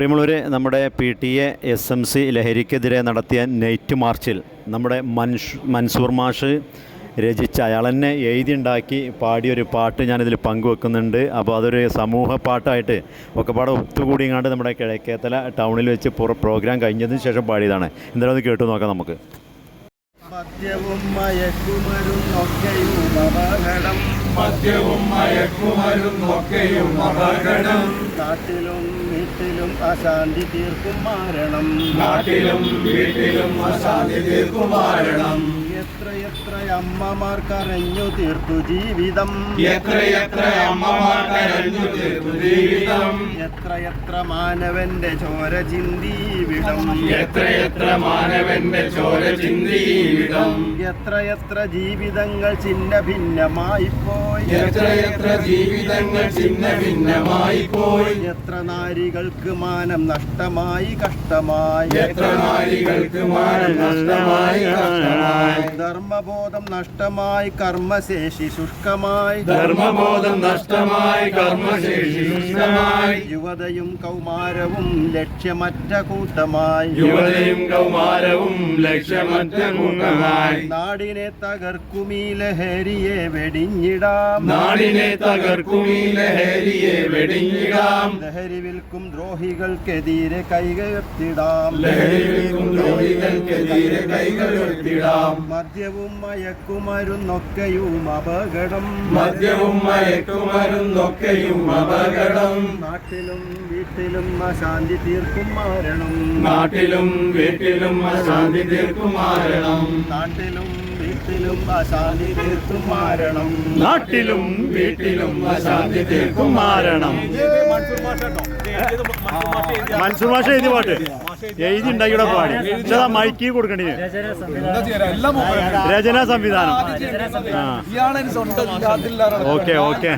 പ്രിയമുള്ളവർ നമ്മുടെ P T A S M C ലഹരിക്കെതിരെ നടത്തിയ നൈറ്റ് മാർച്ചിൽ നമ്മുടെ മൻഷ് മൻസൂർ മാഷ് രചിച്ച അയാൾ തന്നെ എഴുതിയുണ്ടാക്കി പാടിയൊരു പാട്ട് ഞാനിതിൽ പങ്കുവെക്കുന്നുണ്ട്. അപ്പോൾ അതൊരു സമൂഹ പാട്ടായിട്ട് ഒക്കെ പാടെ ഒത്തുകൂടിയങ്ങാണ്ട് നമ്മുടെ കിഴക്കേത്തല ടൗണിൽ വെച്ച് പ്രോഗ്രാം കഴിഞ്ഞതിന് ശേഷം പാടിയതാണ്. എന്തായാലും അത് കേട്ടു നോക്കാം നമുക്ക്. മദ്യവും മയക്കുമരുന്നൊക്കെയും അപകടം. മദ്യവും മയക്കുമരുന്നൊക്കെയും അപകടം. നാട്ടിലും വീട്ടിലും അശാന്തി തീർക്കും മാരണം. നാട്ടിലും വീട്ടിലും അശാന്തി തീർക്കും മാരണം. എത്രയെത്ര അമ്മമാർ കരഞ്ഞു തീർത്തു ജീവിതം? എത്രയെത്ര അമ്മമാർ കരഞ്ഞു തീർത്തു ജീവിതം? എത്രയെത്ര മാനവന്റെ ചോര ചിന്തി വിടം? എത്രയെത്ര മാനവന്റെ ചോര ചിന്തിയിടം എത്രയെത്ര ജീവിതങ്ങൾ ചിന്ന ഭിന്നമായി പോയി എത്രയെത്ര ജീവിതങ്ങൾ ചിന്ന ഭിന്നമായി പോയി എത്ര നാരികൾക്ക് മാനം നഷ്ടമായി കഷ്ടമായി. എത്ര നാരികൾക്ക് മാനം നഷ്ടമായി കഷ്ടമായി. ധർമ്മബോധം നഷ്ടമായി കർമ്മശേഷി ശുഷ്കമായി. ധർമ്മബോധം നഷ്ടമായി കർമ്മശേഷി ശുഷ്കമായി. യുവതയും കൗമാരവും ലക്ഷ്യമറ്റ കൂട്ടമായി. യുവതയും കൗമാരവും ലക്ഷ്യമറ്റ കൂട്ടമായി. നാടിനെ തകർക്കുമീ ലഹരിയെ വെടിഞ്ഞിടാം. നാടിനെ തകർക്കും ഈ ലഹരിയെ വെടിഞ്ഞിടാം. ലഹരി വിൽക്കും ദ്രോഹികൾക്കെതിരെ കൈകയർത്തിടാം വിൽക്കും ദ്രോഹികൾക്കെതിരെ കൈകൾ ഉയർത്തിടാം മദ്യവും മയക്കുമരുന്നൊക്കെയും അപകടം. മദ്യവും മയക്കുമരുന്നൊക്കെയും അപകടം. നാട്ടിലും വീട്ടിലും അശാന്തി തീർക്കും മാരണം. നാട്ടിലും വീട്ടിലും അശാന്തി തീർക്കും മാരണം. നാട്ടിലും വീട്ടിലും അശാന്തി നാട്ടിലും വീട്ടിലും അശാന്തി തീർക്കും മാരണം. മൻസൂർ മാഷ എഴുതി പാട്ട്. എഴുതി ഉണ്ടാക്കിയുടെ പാടി. പക്ഷെ അത് മൈക്കി കൊടുക്കണേ. രചനാ സംവിധാനം. ആ. ഇയാളെ സ്വന്തം ഓക്കെ ഓക്കെ.